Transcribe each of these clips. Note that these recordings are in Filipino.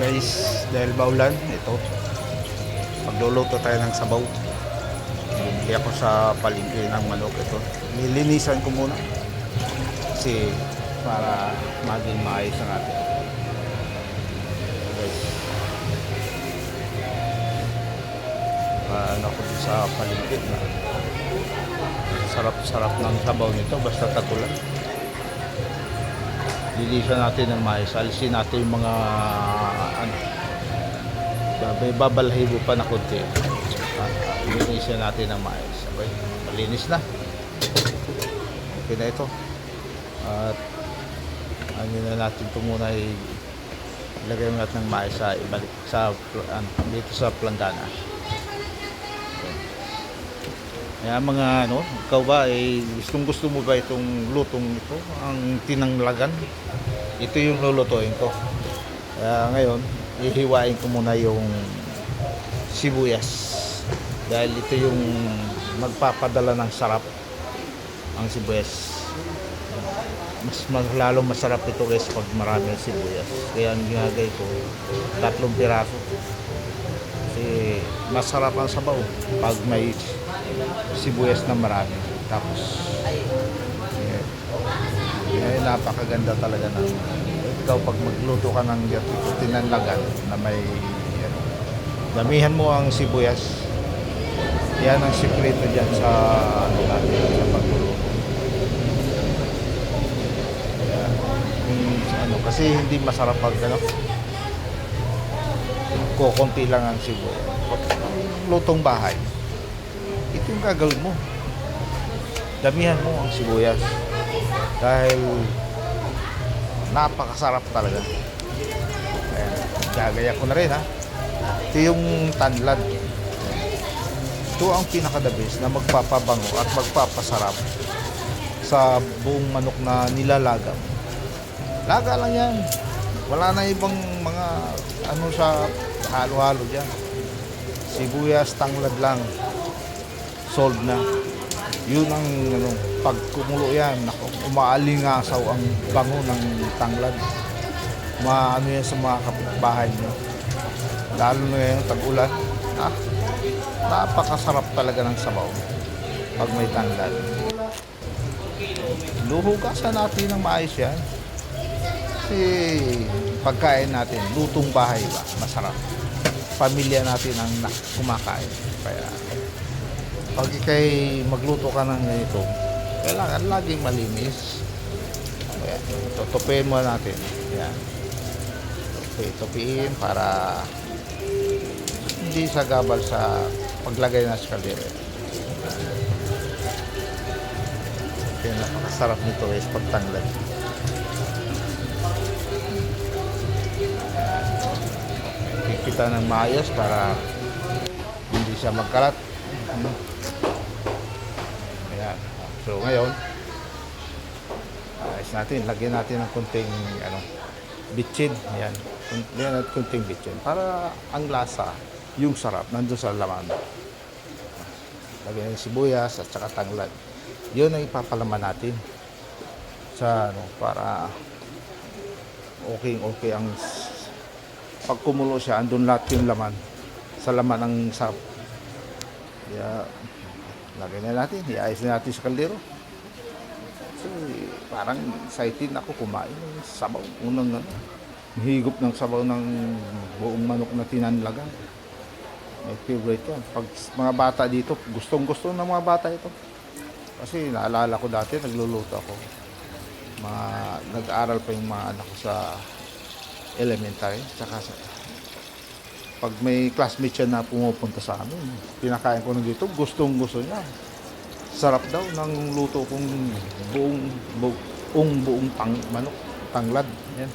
guys dahil baulan ito. Magluluto tayo ng sabaw. Bumili ako sa palengke ng manok ito. Nilinisan ko muna. Kasi para maging maayos ang atin guys. Paano dun sa palengke na sarap-sarap ng sabaw nito basta tatulan. Lilisan natin ng maayos. Alisin natin yung mga ano may babalahibo pa na konti. At linisan natin ng maayos. Okay malinis na. Okay na ito. At ano na natin ito muna ilagay mo natin ng maayos sa ibalik sa ano, dito sa planggana kaya mga ano, ikaw ba eh, gustong gusto mo ba itong lutong ito, ang tinanglagan? Ito yung lulutuin ko. Kaya ngayon, ihiwain ko muna yung sibuyas. Dahil ito yung magpapadala ng sarap ang sibuyas. Mas, mas lalo masarap ito guys pag marami ang sibuyas. Kaya ang ginagay ko, tatlong piraso. Kasi masarap ang sabaw pag may sibuyas na marami. Tapos, yeah, yeah, napakaganda talaga ng ikaw pag magluto ka ng tinanlagan na may ano, damihan mo ang sibuyas. Yan ang sikreto dyan sa ano natin, sa pagluluto. Yung, ano, kasi hindi masarap pag ano, kukunti lang ang sibuyas. Lutong bahay, ito yung gagawin mo. Damihan mo ang sibuyas. Dahil napakasarap talaga. Ayan, gagaya ko na rin ha. Ito yung tanlad. Ito ang pinaka-the best na magpapabango at magpapasarap sa buong manok na nilalagam. Laga lang yan. Wala na ibang mga ano sa halo-halo dyan. Sibuyas, tanglad lang solved na. Yun ang ano, pag kumulo yan, nako, umaalingasaw ang bango ng tanglad. Maano yan sa mga kapitbahay nyo. Lalo na ngayon, tag-ulan. Ah, napakasarap talaga ng sabaw pag may tanglad. Luhugasan natin ng maayos yan. Kasi pagkain natin, lutong bahay ba, masarap. Pamilya natin ang kumakain. Kaya pag ikay magluto ka ng ganito, kailangan laging malinis. Ayan, tutupiin mo natin. Yan. Tupi, tupiin para hindi sagabal sa paglagay ng skaldero. Kaya napakasarap nito is pagtanglad. Kikita ng maayos para hindi siya magkalat. So ngayon, ayos natin, lagyan natin ng kunting ano, bitchin. Ayan. Lagyan natin kunting bitchin para ang lasa, yung sarap, nandun sa laman. Lagyan ng sibuyas at saka tanglad. Yun ang ipapalaman natin sa ano, para okay okay ang pag kumulo siya, andun lahat yung laman sa laman ng sa kaya, lagay na natin. Iayos na natin sa kaldero. Kasi parang excited ako kumain ng sabaw. Unang ano, higop ng sabaw ng buong manok na tinanlagan. My favorite yan. Pag mga bata dito, gustong gusto ng mga bata ito. Kasi naalala ko dati, nagluluto ako. Mga, nag-aaral pa yung mga anak ko sa elementary. Tsaka sa, pag may classmate siya na pumupunta sa amin, pinakain ko na dito, gustong gusto niya. Sarap daw ng luto kong buong, buong, buong tang, manok, tanglad. Yan.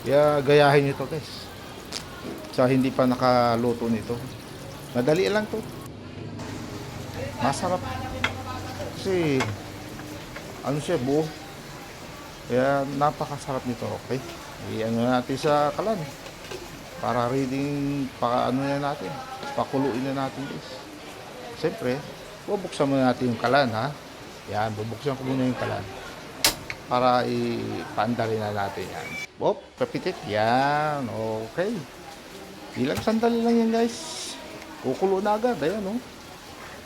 Kaya gayahin nito guys. Sa hindi pa nakaluto nito. Madali lang to. Masarap. Kasi, ano siya, buo. Kaya napakasarap nito, okay? I-ano natin sa kalan para reading pa ano na natin pakuluin na natin guys siyempre bubuksan muna natin yung kalan ha yan bubuksan ko muna yung kalan para ipaandalin na natin yan. Op, kapitik. Yan. Okay. Ilang sandali lang yan guys. Kukulo na agad. Ayan oh.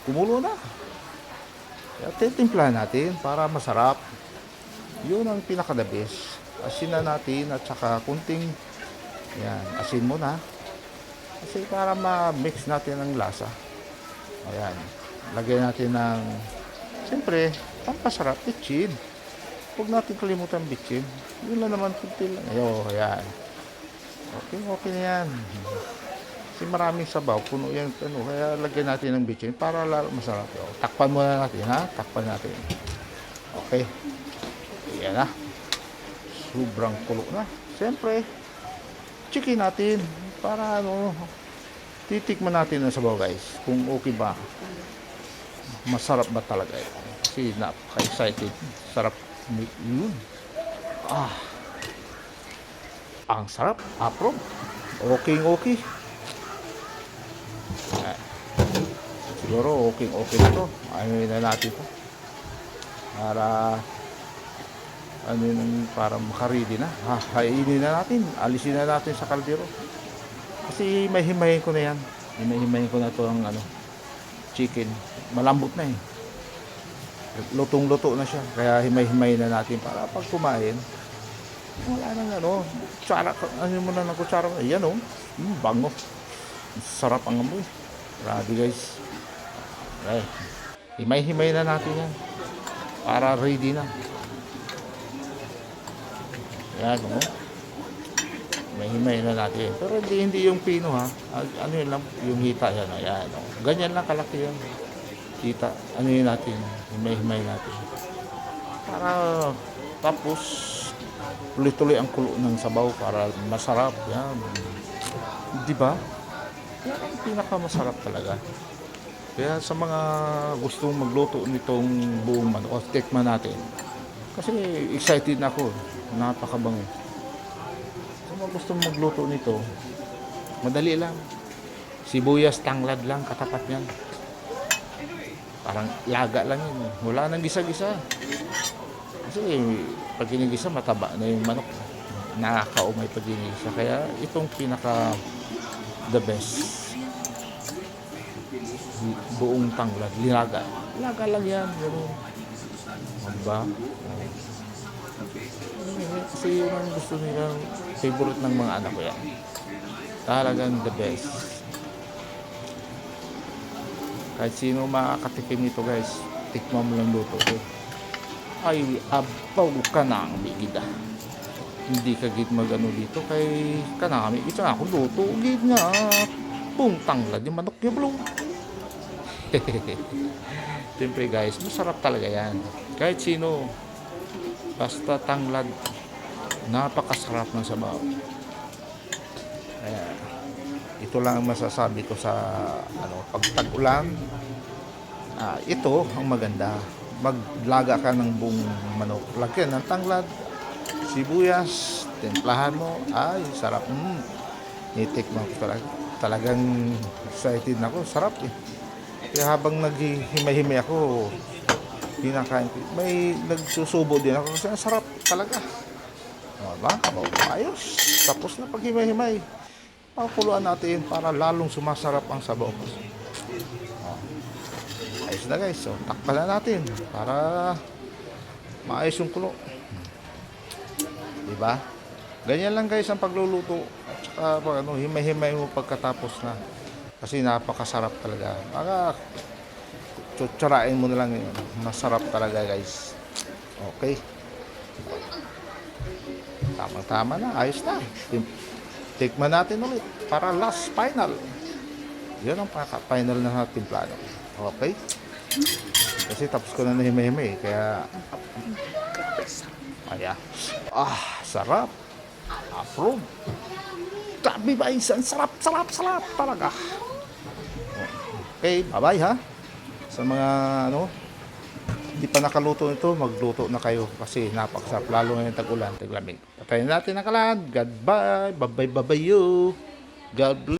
Kumulo na. Kaya titimplahan natin para masarap. Yun ang pinaka the best. Asin na natin at saka kunting yan, asin muna. Kasi para ma-mix natin ang lasa. Ayan. Lagyan natin ng siyempre, pampasarap, bitchin. Huwag natin kalimutan bitchin. Yun lang naman kunti lang. Ayo, ayan. Okay, okay na yan. Kasi maraming sabaw, puno yan, ano, kaya lagyan natin ng bitchin para masarap. O, takpan muna natin, ha? Takpan natin. Okay. Yan na. Sobrang kulo na. Siyempre, chicken natin para ano, titikman natin ang sabaw guys. Kung okay ba. Masarap ba talaga ito. Kasi napaka-excited. Sarap yun. Ah. Ang sarap. Approve. Okay, okay. Ah. Siguro okay, okay na to. Ayun na natin to. Para ano yun, para makaredy na. Ha, hainin na natin. Alisin na natin sa kaldero. Kasi may himayin ko na yan. Himahimayin ko na to ang ano, chicken. Malambot na eh. Lutong-luto na siya. Kaya himay-himay na natin para pag kumain, wala nang ano, kutsara, ano mo na ng kutsara. Ayan oh, mm, bango. Sarap ang amoy. Grabe guys. Ay, himay-himay na natin yan. Para ready na. Yan, oh. May himay na natin. Pero hindi, hindi yung pino ha. Ano ano yun lang, yung hita yan. Ayan, oh. Ganyan lang kalaki yan. Hita, ano yun natin, himay-himay natin. Para, tapos, tuloy-tuloy ang kulo ng sabaw para masarap. Yan. Di ba? Yan ang pinakamasarap talaga. Kaya sa mga gustong magluto nitong buong manok, tikman natin. Kasi excited na ako. Napakabango. Kung mga gustong magluto nito, madali lang. Sibuyas, tanglad lang, katapat yan. Parang laga lang yun. Wala nang gisa-gisa. Kasi pag ginigisa, mataba na yung manok. Nakakaumay pag ginigisa. Kaya itong pinaka the best. Buong tanglad, lilaga. Laga lang yan. Ganun. Diba? Kasi yun ang gusto nilang favorite ng mga anak ko yan. Talagang the best. Kahit sino makakatikim nito guys, tikman mo lang luto ko. Ay, abaw ka na ang bigida. Hindi ka gid magano dito kay kanami. Ito ako luto gid nga. Pung tanglad yung manok yung blue. Siyempre guys, masarap talaga yan. Kahit sino, basta tanglad, napakasarap ng sabaw. Kaya, ito lang ang masasabi ko sa ano, pag tag-ulan. Ah, ito ang maganda. Maglaga ka ng buong manok. Lagyan ng tanglad, sibuyas, templahan mo. Ay, sarap. Mm. Nitikman ko talaga. Talagang excited na ako. Sarap eh. Kaya habang naghihimay-himay ako, kinakain ko. May nagsusubo din ako kasi ang sarap talaga. O, ba? O, ayos. Tapos na paghimay-himay. Pakuluan natin para lalong sumasarap ang sabaw. Ayos na guys. So, takpan na natin para maayos yung kulo. Diba? Ganyan lang guys ang pagluluto. At saka ano, himay-himay mo pagkatapos na. Kasi napakasarap talaga. Baka tsutsurain mo na lang yun. Masarap talaga guys. Okay. Tama-tama na. Ayos na. Tikman natin ulit. Para last final. Yun ang final na ating plano. Okay? Kasi tapos ko na na himay-himay. Kaya... Ayan. Ah, sarap. Approve. Grabe ba isang sarap, sarap, sarap talaga. Okay, bye-bye ha. Sa mga ano, hindi pa nakaluto nito, magluto na kayo kasi napakasarap lalo ngayon tag-ulan, taglamig. Patayin natin ang kalan. God bye. Bye-bye, bye-bye you. God bless.